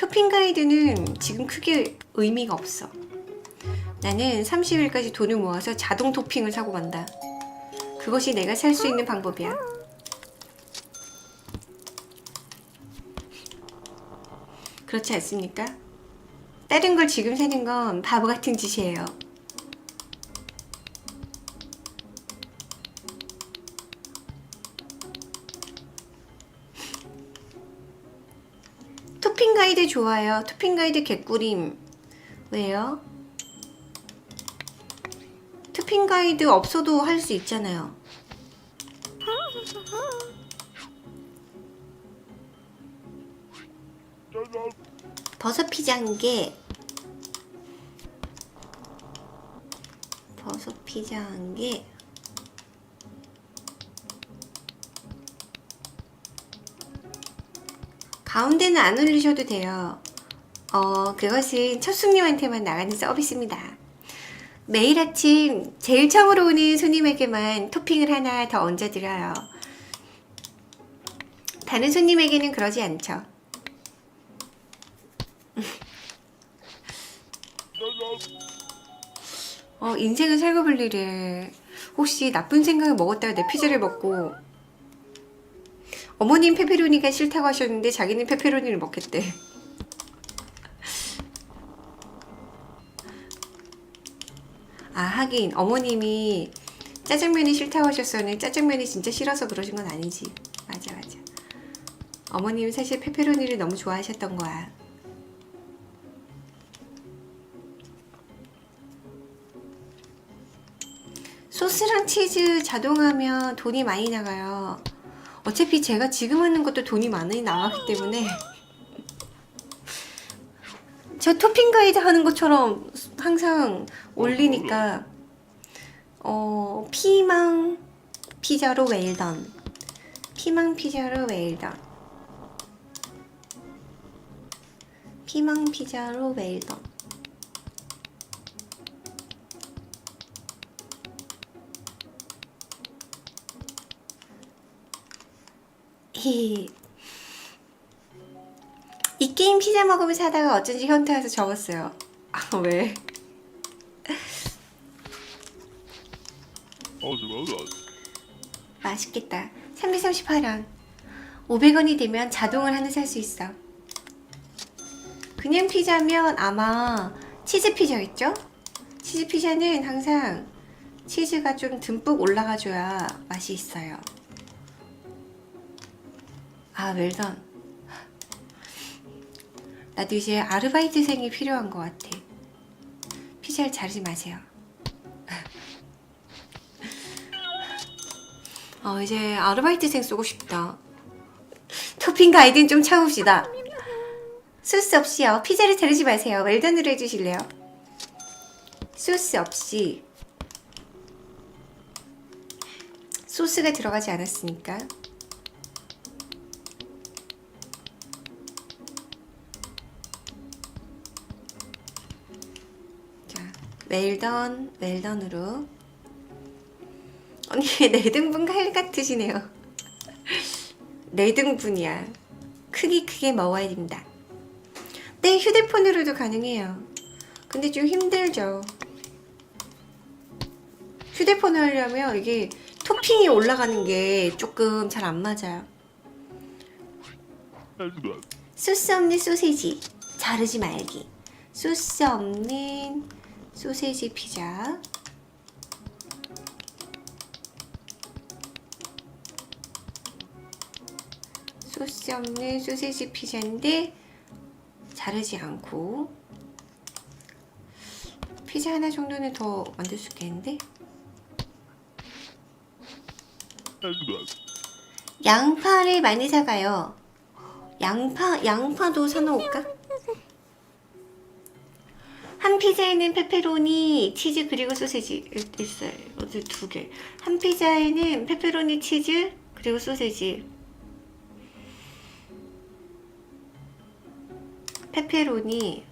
토핑 가이드는 지금 크게 의미가 없어. 나는 30일까지 돈을 모아서 자동 토핑을 사고 간다. 그것이 내가 살 수 있는 방법이야. 그렇지 않습니까? 다른 걸 지금 사는 건 바보 같은 짓이에요. 좋아요. 토핑 가이드 개꿀임. 왜요? 토핑 가이드 없어도 할 수 있잖아요. 버섯 피자 한 개. 버섯 피자 한 개. 가운데는 안 올리셔도 돼요. 어, 그것은 첫 손님한테만 나가는 서비스입니다. 매일 아침 제일 처음으로 오는 손님에게만 토핑을 하나 더 얹어드려요. 다른 손님에게는 그러지 않죠. 어, 인생을 살고 볼 일에 혹시 나쁜 생각을 먹었다가 내 피자를 먹고 어머님 페페로니가 싫다고 하셨는데 자기는 페페로니를 먹겠대. 아 하긴 어머님이 짜장면이 싫다고 하셨었는데 짜장면이 진짜 싫어서 그러신 건 아니지. 맞아 맞아. 어머님은 사실 페페로니를 너무 좋아하셨던 거야. 소스랑 치즈 자동하면 돈이 많이 나가요. 어차피 제가 지금 하는 것도 돈이 많이 나가기 때문에. 저 토핑 가이드 하는 것처럼 항상 올리니까. 어 피망 피자로 웰던 피망 피자로 웰던 피망 피자로 웰던 이 게임 피자 먹으면 사다가 어쩐지 현타 와서 접었어요. 아, 왜? 맛있겠다. 338원. 500원이 되면 자동을 하나 살 수 있어. 그냥 피자면 아마 치즈 피자겠죠? 치즈 피자는 항상 치즈가 좀 듬뿍 올라가줘야 맛이 있어요. 아, 웰던. 나도 이제 아르바이트생이 필요한 것 같아. 피자를 자르지 마세요. 어, 이제 아르바이트생 쓰고 싶다. 토핑 가이드는 좀 참읍시다. 소스 없이요. 피자를 자르지 마세요. 웰던으로 해주실래요? 소스 없이. 소스가 들어가지 않았으니까. 자, 웰던, 웰던으로. 언니, 네 등분 칼 같으시네요. 네 등분이야. 크기 크게 먹어야 됩니다. 네, 휴대폰으로도 가능해요. 근데 좀 힘들죠. 휴대폰을 하려면 이게 토핑이 올라가는 게 조금 잘 안 맞아요. 소스 없는 소세지 자르지 말기 소스 없는 소세지 피자 소스 없는 소세지 피자인데 자르지 않고 피자 하나 정도는 더 만들 수 있겠는데 양파를 많이 사가요. 양파, 양파도 사놓을까? 한 피자에는 페페로니, 치즈 그리고 소세지 있어요. 어디 두 개. 한 피자에는 페페로니, 치즈 그리고 소세지. 페페로니.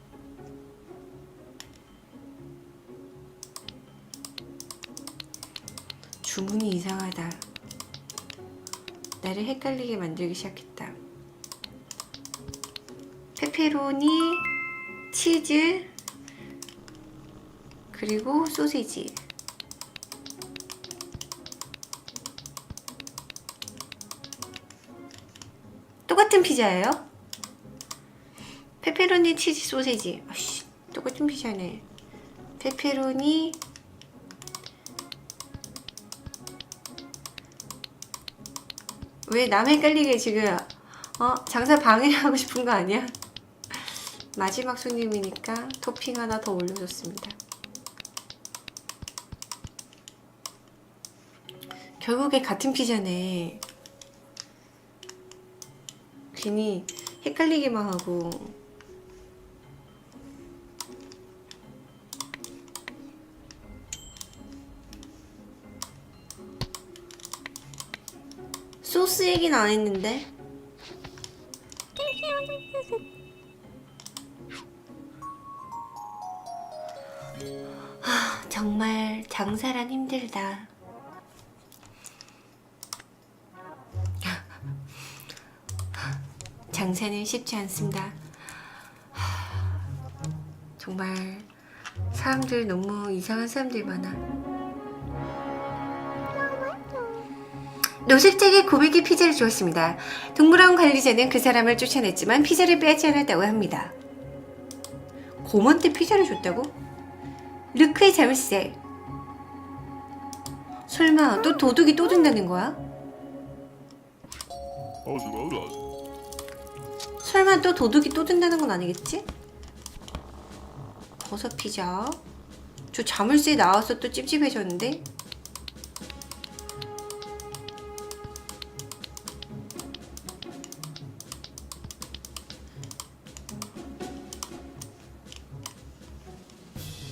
주문이 이상하다. 나를 헷갈리게 만들기 시작했다. 페페로니, 치즈, 그리고 소세지. 똑같은 피자예요? 페페로니, 치즈, 소세지. 아씨, 똑같은 피자네. 페페로니, 왜 남 헷갈리게 지금 어 장사 방해하고 싶은 거 아니야? 마지막 손님이니까 토핑 하나 더 올려줬습니다. 결국에 같은 피자네. 괜히 헷갈리기만 하고. 소스 얘기는 안 했는데. 하, 정말 장사란 힘들다. 장사는 쉽지 않습니다. 하, 정말 사람들 너무 이상한 사람들 많아. 노숙자에게 고백의 피자를 주었습니다. 동물원 관리자는 그 사람을 쫓아냈지만 피자를 빼지 않았다고 합니다. 곰한테 피자를 줬다고? 르크의 자물쇠. 설마 또 도둑이 또 든다는 거야? 설마 또 도둑이 또 든다는 건 아니겠지? 버섯 피자. 저 자물쇠 나와서 또 찝찝해졌는데?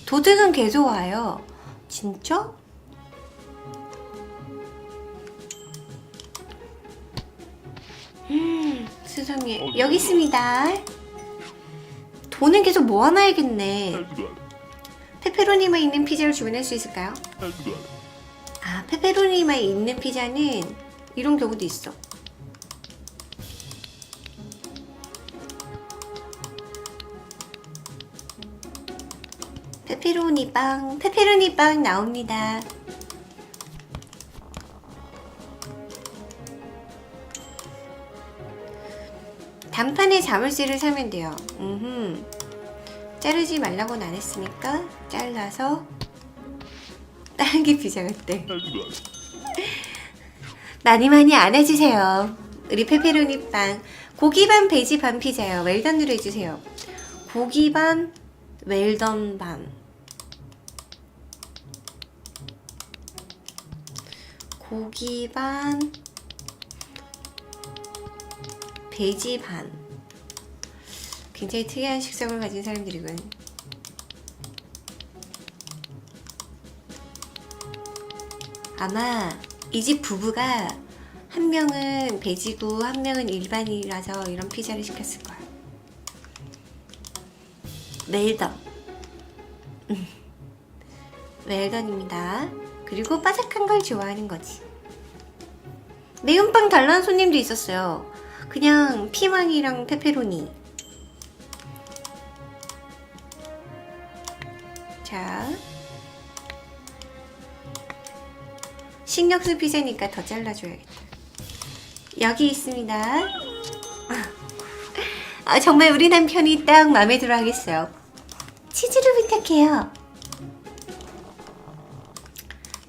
도둑은 계속 와요. 진짜? 음, 세상에. 어, 여기 있습니다. 돈은 계속 모아놔야겠네. 페페로니만 있는 피자를 주문할 수 있을까요? 아, 페페로니만 있는 피자는 이런 경우도 있어. 페페로니 빵, 페페로니 빵 나옵니다. 단판에 자물쇠를 사면 돼요. 음흠. 자르지 말라고는 안 했으니까 잘라서 딸기 피자 같대. 많이 많이 안아주세요. 우리 페페로니 빵. 고기 반 베지 반 피자요. 웰던으로 해주세요. 고기 반 웰던 반. 고기 반 베지 반. 굉장히 특이한 식성을 가진 사람들이군. 아마 이 집 부부가 한 명은 베지고 한 명은 일반이라서 이런 피자를 시켰을 거야. 웰던. 음. 웰던입니다. 그리고 바삭한 걸 좋아하는 거지. 매운빵 달라는 손님도 있었어요. 그냥 피망이랑 페페로니. 자. 신경쓰 피자니까 더 잘라줘야겠다. 여기 있습니다. 아, 정말 우리 남편이 딱 마음에 들어 하겠어요. 치즈를 부탁해요.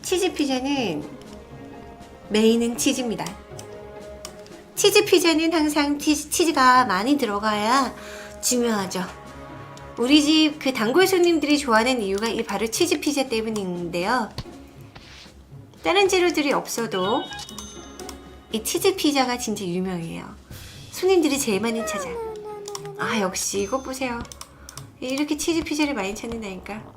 치즈 피자는 메인은 치즈입니다. 치즈 피자는 항상 치, 치즈가 많이 들어가야 중요하죠. 우리 집 그 단골 손님들이 좋아하는 이유가 이 바로 치즈 피자 때문인데요. 다른 재료들이 없어도 이 치즈 피자가 진짜 유명해요. 손님들이 제일 많이 찾아. 아 역시 이거 보세요. 이렇게 치즈 피자를 많이 찾는다니까.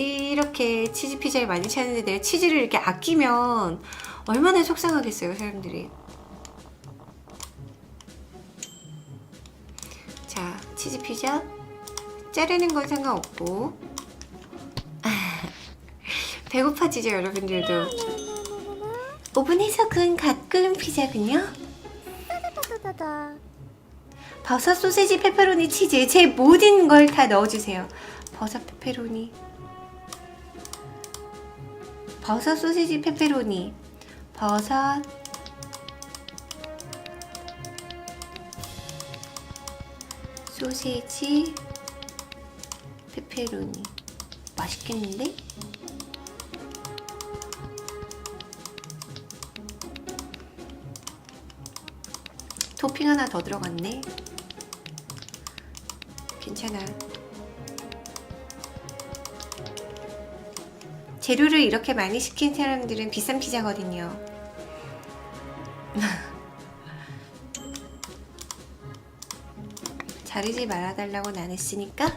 이렇게 치즈 피자를 많이 찾는데 내가 치즈를 이렇게 아끼면 얼마나 속상하겠어요 사람들이. 자 치즈 피자 자르는 건 상관없고 배고파지죠 여러분들도 오븐에서 구운 갓 구운 피자군요. 버섯, 소세지, 페페로니, 치즈 제 모든 걸 다 넣어주세요. 버섯, 페페로니. 버섯, 소세지, 페페로니. 버섯. 소세지, 페페로니. 맛있겠는데? 토핑 하나 더 들어갔네. 괜찮아. 재료를 이렇게 많이 시킨 사람들은 비싼 피자거든요. 자르지 말아달라고는 안 했으니까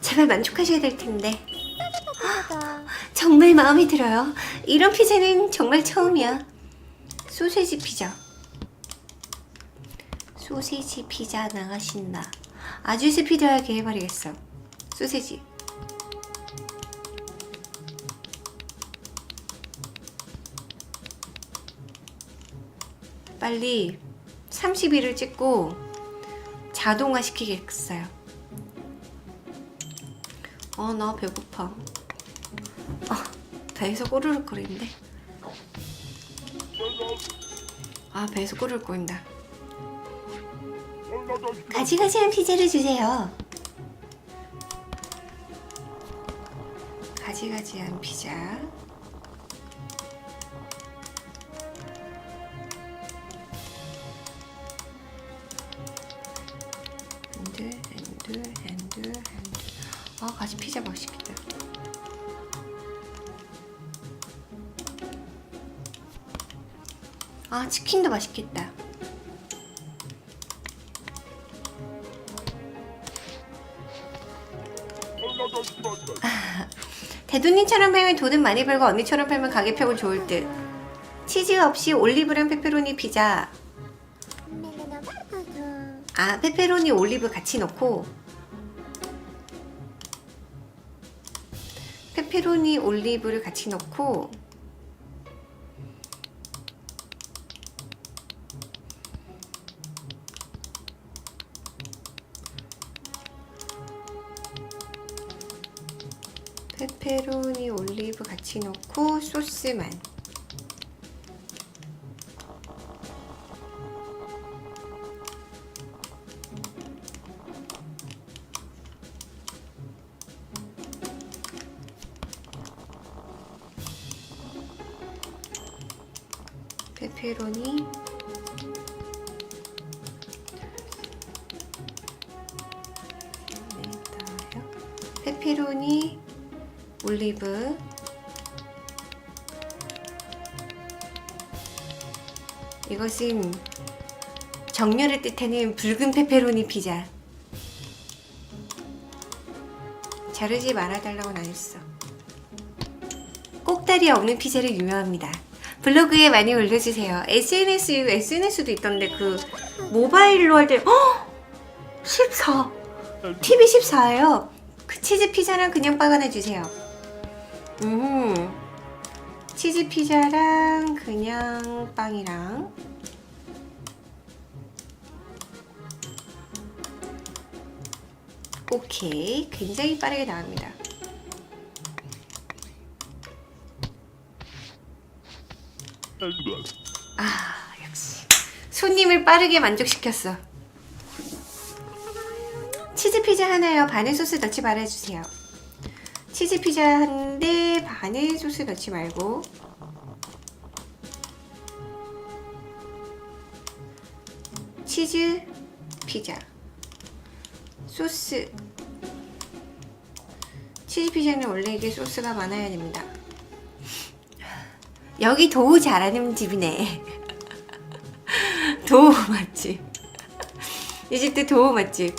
제발 만족하셔야 될 텐데. 정말 마음에 들어요. 이런 피자는 정말 처음이야. 소세지 피자. 소세지 피자 나가신다. 아주 스피드하게 해버리겠어. 소세지. 빨리 30일을 찍고 자동화 시키겠어요. 어, 나 배고파. 아, 배에서 꼬르륵 거리는데. 아, 배에서 꼬르륵 거린다. 가지가지한 피자를 주세요. 가지가지한 피자. 아, 치킨도 맛있겠다. 대도님처럼 팔면 돈은 많이 벌고 언니처럼 팔면 가격표은 좋을 듯. 치즈 없이 올리브랑 페페로니 피자. 아, 페페로니 올리브 같이 넣고. 페페로니 올리브를 같이 넣고. 소스만. 페페로니 네. 페페로니 올리브 이것은 정렬을 뜻하는 붉은 페페로니 피자. 자르지 말아달라고는 안 했어. 꼭다리 없는 피자를 유명합니다. 블로그에 많이 올려주세요. SNS, SNS도 있던데 그 모바일로 할 때 어! 14 TV 14예요. 그 치즈 피자랑 그냥 빵 하나 주세요. 음 치즈 피자랑 그냥 빵이랑. 오케이. 굉장히 빠르게 나옵니다. 아 역시. 손님을 빠르게 만족시켰어. 치즈 피자 하나요? 바늘 소스 넣지 말아주세요. 치즈 피자 한데 바늘 소스 넣지 말고 치즈 피자 소스 치즈 피자는 원래 이게 소스가 많아야 됩니다 여기 도우 잘하는 집이네 도우 맛집 이 집도 도우 맛집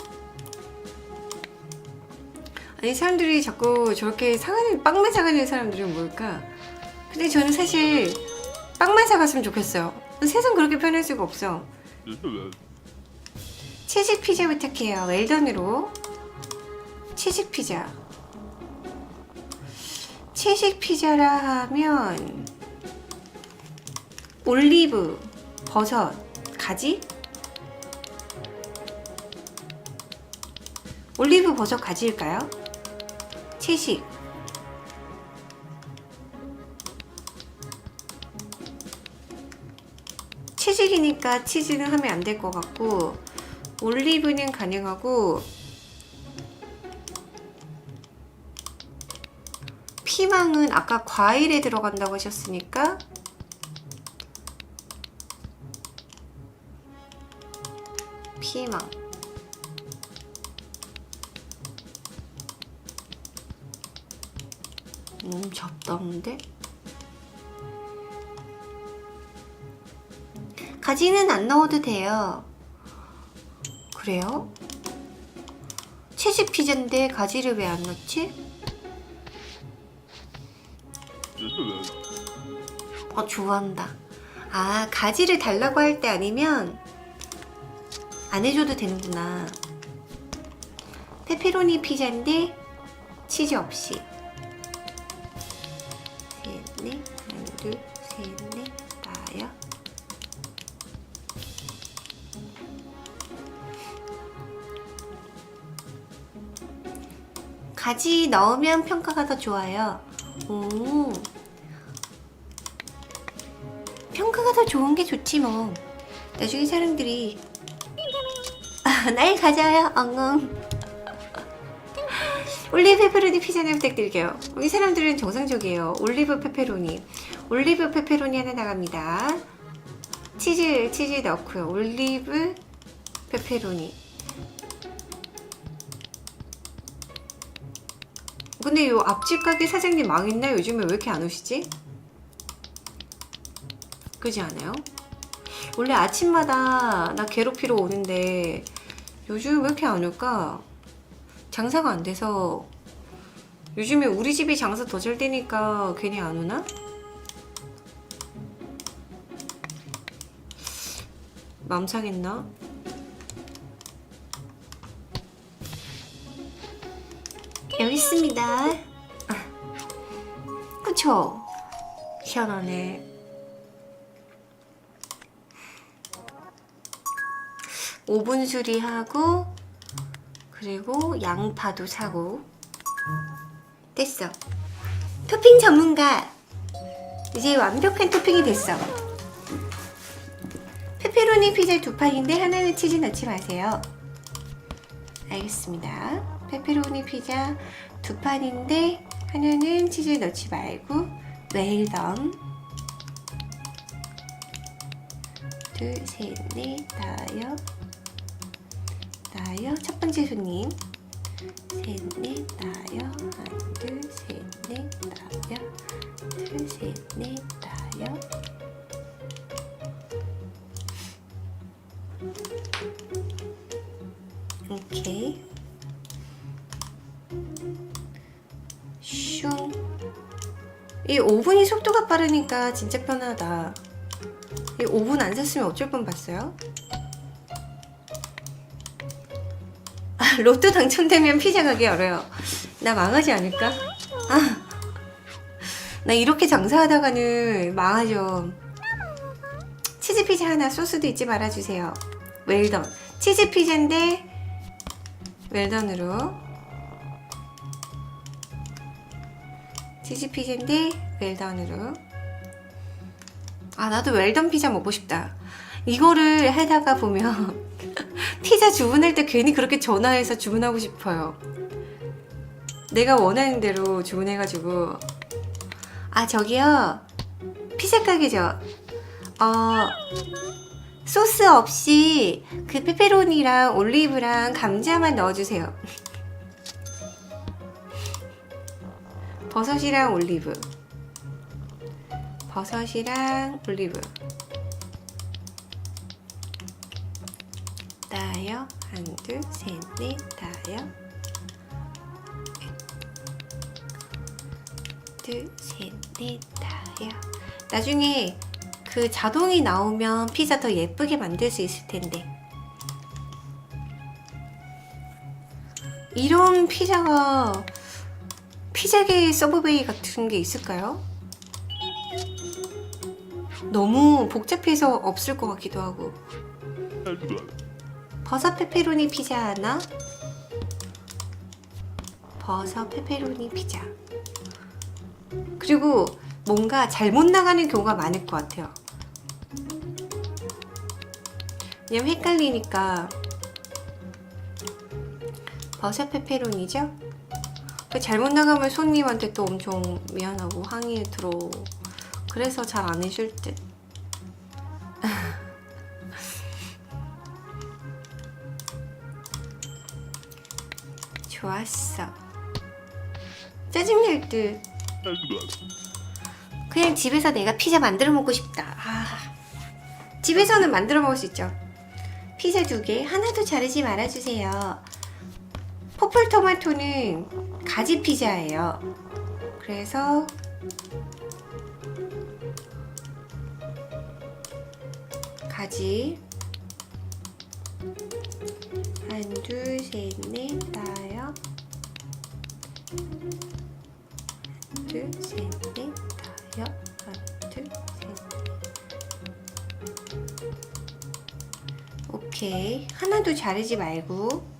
아니 사람들이 자꾸 저렇게 사가는 빵만 사가는 사람들은 뭘까? 근데 저는 사실 빵만 사갔으면 좋겠어요. 세상 그렇게 편할 수가 없어. 치즈 피자 부탁해요. 웰던으로. 치즈 피자. 치즈 피자라 하면 올리브, 버섯, 가지? 올리브 버섯 가지일까요? 채식 채식이니까 치즈는 하면 안 될 것 같고 올리브는 가능하고 피망은 아까 과일에 들어간다고 하셨으니까 피망. 음 잡다운데? 가지는 안 넣어도 돼요 그래요? 채식 피자인데 가지를 왜 안 넣지? 어 좋아한다 아 가지를 달라고 할 때 아니면 안 해줘도 되는구나 페페로니 피자인데 치즈 없이 가지 넣으면 평가가 더 좋아요. 오. 평가가 더 좋은 게 좋지 뭐. 나중에 사람들이 아, 날 가져요. 엉엉. 올리브 페페로니 피자를 부탁드릴게요. 우리 사람들은 정상적이에요. 올리브 페페로니. 올리브 페페로니 하나 나갑니다. 치즈 치즈 넣고요. 올리브 페페로니 근데 이 앞집 가게 사장님 망했나 요즘에 왜 이렇게 안 오시지? 그지 않아요? 원래 아침마다 나 괴롭히러 오는데 요즘 왜 이렇게 안 올까? 장사가 안 돼서 요즘에 우리 집이 장사 더 잘 되니까 괜히 안 오나? 맘 상했나? 여기 있습니다. 아, 그쵸? 희한하네. 오븐 수리하고 그리고 양파도 사고 됐어 토핑 전문가 이제 완벽한 토핑이 됐어 페페로니 피자 두 판인데 하나는 치즈 넣지 마세요 알겠습니다 페페로니 피자 두 판인데 하나는 치즈 넣지 말고 웰던 둘, 셋, 넷, 다섯 나요 첫 번째 손님. 셋 넷 나요 하나 둘 셋 넷 나요 둘 셋 넷 나요 오케이 이 오븐이 속도가 빠르니까 진짜 편하다. 이 오븐 안 샀으면 어쩔 뻔 봤어요? 아, 로또 당첨되면 피자 가게 열어요. 나 망하지 않을까? 아, 나 이렇게 장사하다가는 망하죠. 치즈 피자 하나 소스도 잊지 말아주세요. 웰던. 치즈 피자인데 웰던으로. 치즈 피자인데 웰던으로. 아 나도 웰던 피자 먹고 싶다. 이거를 하다가 보면 피자 주문할 때 괜히 그렇게 전화해서 주문하고 싶어요. 내가 원하는 대로 주문해가지고 아 저기요 피자 가게죠. 어 소스 없이 그 페페로니랑 올리브랑 감자만 넣어주세요. 버섯이랑 올리브. 버섯이랑 올리브. 다요. 한, 둘, 셋, 넷, 다요. 둘, 셋, 넷, 다요. 나중에 그 자동이 나오면 피자 더 예쁘게 만들 수 있을 텐데. 이런 피자가 피자계 서브웨이 같은 게 있을까요? 너무 복잡해서 없을 것 같기도 하고. 버섯 페페로니 피자 하나, 버섯 페페로니 피자. 그리고 뭔가 잘못 나가는 경우가 많을 것 같아요. 왜냐면 헷갈리니까 버섯 페페로니죠? 그 잘못 나가면 손님한테 또 엄청 미안하고 항의 들어. 그래서 잘 안 해줄 듯. 좋았어. 짜증날 듯. 그냥 집에서 내가 피자 만들어 먹고 싶다. 아, 집에서는 만들어 먹을 수 있죠. 피자 두 개, 하나도 자르지 말아주세요. 포플 토마토는 가지 피자예요. 그래서 가지 한, 둘, 셋, 넷, 다섯 둘, 셋, 넷, 다섯, 하나, 둘, 셋, 넷. 오케이. 하나도 자르지 말고.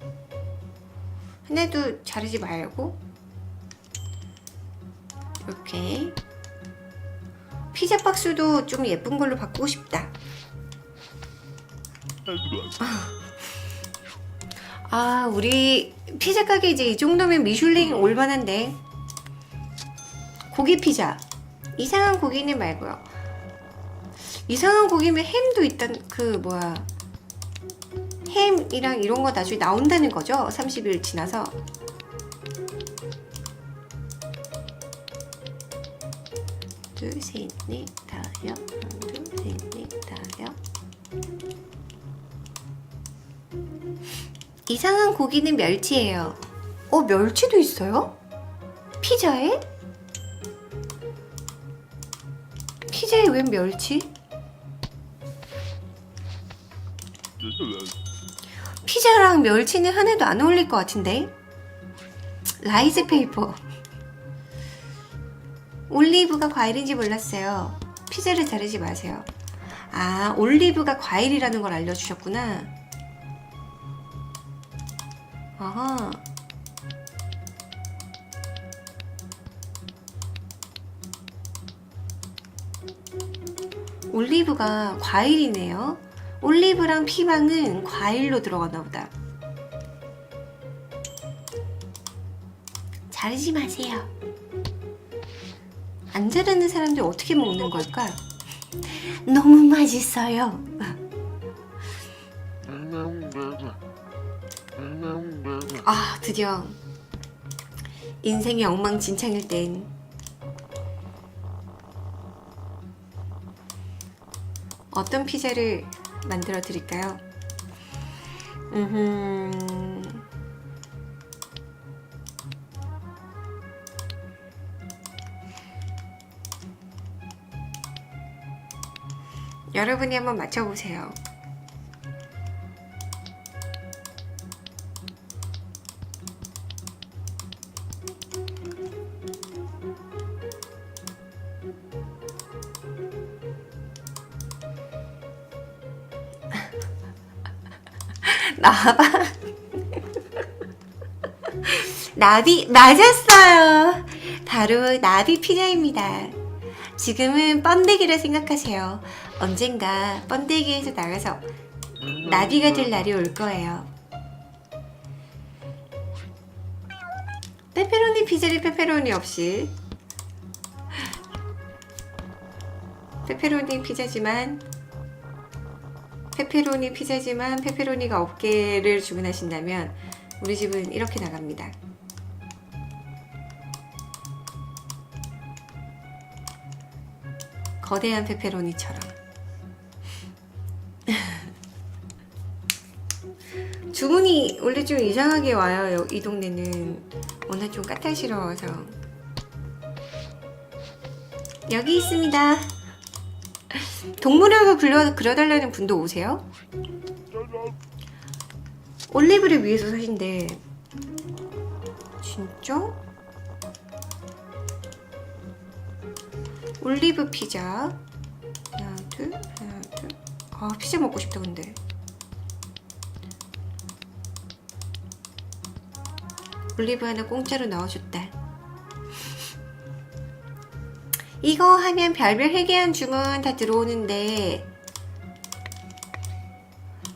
하나도 자르지 말고. 이렇게. 피자 박스도 좀 예쁜 걸로 바꾸고 싶다. 아, 우리 피자 가게 이제 이 정도면 미슐랭 올만한데. 고기 피자. 이상한 고기는 말고요. 이상한 고기면 햄도 일단 그 뭐야 햄이랑 이런 거 나중에 나온다는 거죠? 30일 지나서. 둘, 셋, 넷, 다섯, 하나, 둘, 셋, 넷, 다섯. 이상한 고기는 멸치예요. 어, 멸치도 있어요? 피자에? 피자에 웬 멸치? 피자랑 멸치는 하나도 안 어울릴 것 같은데? 라이즈 페이퍼. 올리브가 과일인지 몰랐어요. 피자를 자르지 마세요. 아, 올리브가 과일이라는 걸 알려주셨구나. 아하. 올리브가 과일이네요. 올리브랑 피망은 과일로 들어가나 보다. 자르지 마세요. 안 자르는 사람들 어떻게 먹는 걸까? 너무 맛있어요. 아, 드디어 인생이 엉망진창일 땐 어떤 피자를 만들어 드릴까요? 음. 여러분이 한번 맞춰보세요. 나봐. 나비 맞았어요. 바로 나비 피자입니다. 지금은 번데기를 생각하세요. 언젠가 번데기에서 나가서 나비가 될 날이 올 거예요. 페페로니 피자를 페페로니 없이 페페로니 피자지만 페페로니 피자지만 페페로니가 없게를 주문하신다면 우리 집은 이렇게 나갑니다. 거대한 페페로니처럼. 주문이 원래 좀 이상하게 와요. 여- 이 동네는 워낙 좀 까탈스러워서. 여기 있습니다. 동물학을 불러 그려달라는 분도 오세요? 올리브를 위해서 사신대. 진짜? 올리브 피자. 하나, 둘, 하나, 둘. 아, 피자 먹고 싶다, 근데. 올리브 하나 공짜로 넣어줬다. 이거 하면 별별 회개한 주문 다 들어오는데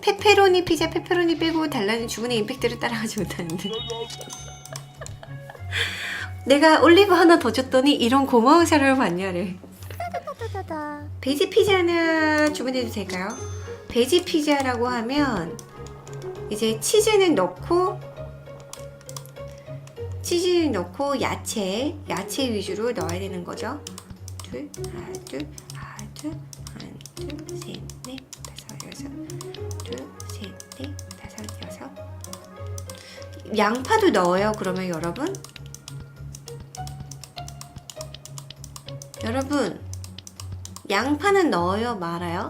페페로니 피자 페페로니 빼고 달라는 주문의 임팩트를 따라가지 못하는데 내가 올리브 하나 더 줬더니 이런 고마운 사람을 봤냐래. 베지 피자 하나 주문해도 될까요? 베지 피자라고 하면 이제 치즈는 넣고 치즈는 넣고 야채 야채 위주로 넣어야 되는 거죠. 둘, 하나, 둘, 하나, 둘, 하나, 둘, 셋, 넷, 다섯, 여섯, 둘, 셋, 넷, 다섯, 여섯. 양파도 넣어요. 그러면 여러분, 여러분 양파는 넣어요, 말아요?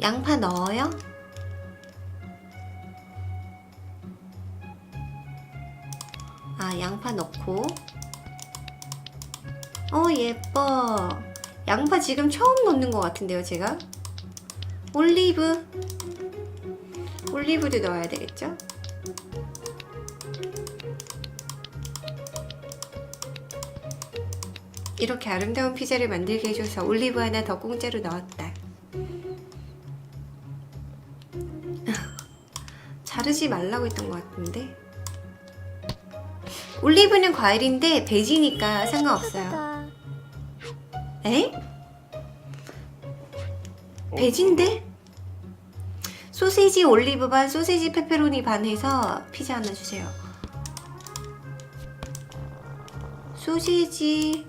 양파 넣어요? 넣고. 어, 예뻐. 양파 지금 처음 넣는 것 같은데요, 제가? 올리브. 올리브도 넣어야 되겠죠? 이렇게 아름다운 피자를 만들게 해줘서 올리브 하나 더 공짜로 넣었다. 자르지 말라고 했던 것 같은데. 올리브는 과일인데 베지니까 상관없어요. 따다다다. 에? 베지인데? 소세지 올리브 반, 소세지 페페로니 반 해서 피자 하나 주세요. 소세지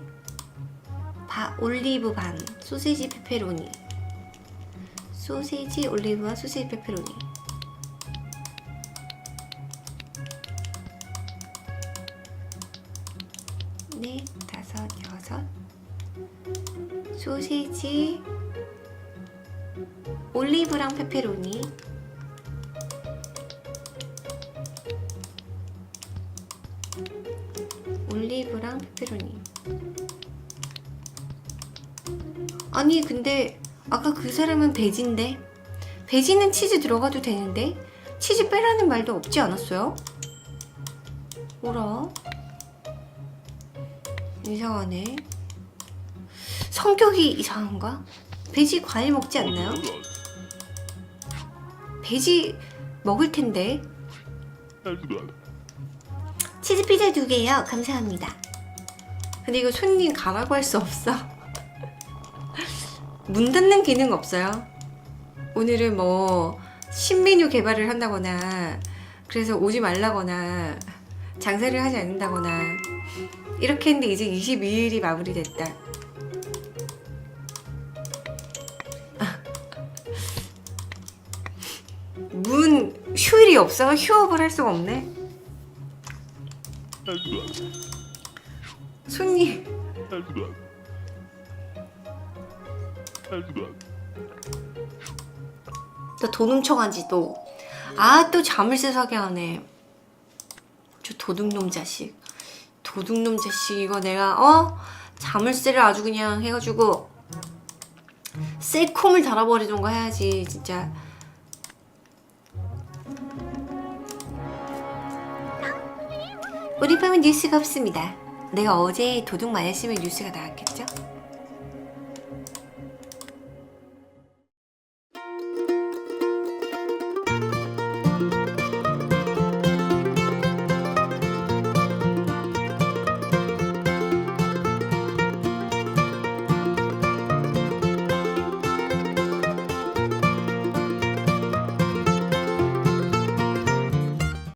바, 올리브 반, 소세지 페페로니. 소세지 올리브 반, 소세지 페페로니. 소세지 올리브랑 페페로니 올리브랑 페페로니 아니 근데 아까 그 사람은 베지인데 베지는 치즈 들어가도 되는데 치즈 빼라는 말도 없지 않았어요? 뭐라? 이상하네 성격이 이상한가? 돼지 과일 먹지 않나요? 돼지 먹을 텐데. 치즈 피자 두 개요. 감사합니다. 근데 이거 손님 가라고 할 수 없어. 문 닫는 기능 없어요. 오늘은 뭐 신메뉴 개발을 한다거나 그래서 오지 말라거나 장사를 하지 않는다거나 이렇게 했는데 이제 22일이 마무리됐다. 문 휴일이 없어 휴업을 할 수가 없네. 손님 또 도둑청하지 또. 아또 자물쇠 사게 하네. 저 도둑놈 자식. 도둑놈 자식 이거 내가 어 자물쇠를 아주 그냥 해가지고 셀콤을 달아버리던가 해야지 진짜. 우리 밤은 뉴스가 없습니다. 내가 어제 도둑 맞았으면 뉴스가 나왔겠죠?